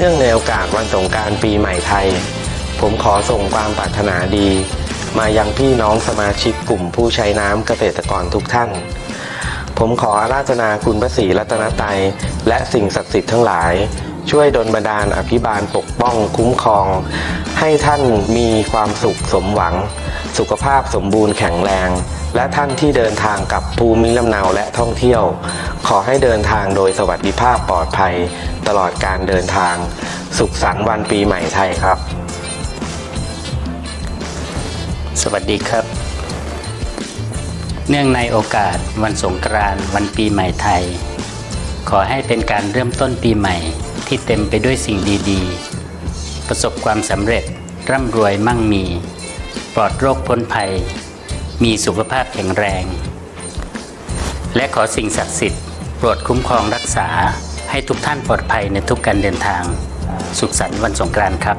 เนื่องในโอกาสวันสงการปีใหม่ไทย ผมขอส่งความปรารถนาดี มายังพี่น้องสมาชิกกลุ่มผู้ใช้น้ำเกษตรกรทุกท่าน ผมขออาราธนาคุณพระศรีรัตนตรัยและสิ่งศักดิ์สิทธิ์ทั้งหลาย ช่วยดลบันดาลอภิบาลปกป้องคุ้มครอง ให้ท่านมีความสุขสมหวัง สุขภาพสมบูรณ์แข็งแรง และท่านที่เดินทางกับภูมิลำเนาและท่องเที่ยว ขอให้เดินทางโดยสวัสดิภาพปลอดภัย ตลอดการเดินทาง สุขสันต์วันปีใหม่ไทยครับ สวัสดีครับ เนื่องในโอกาสวันสงกรานต์วันปีใหม่ไทย ขอให้เป็นการเริ่มต้นปีใหม่ที่เต็มไปด้วยสิ่งดีๆ ประสบความสำเร็จร่ำรวยมั่งมี ปลอดโรคพ้นภัย มีสุขภาพแข็งแรง และขอสิ่งศักดิ์สิทธิ์โปรดคุ้มครองรักษาให้ทุกท่านปลอดภัยในทุกการเดินทาง สุขสันต์วันสงกรานต์ครับ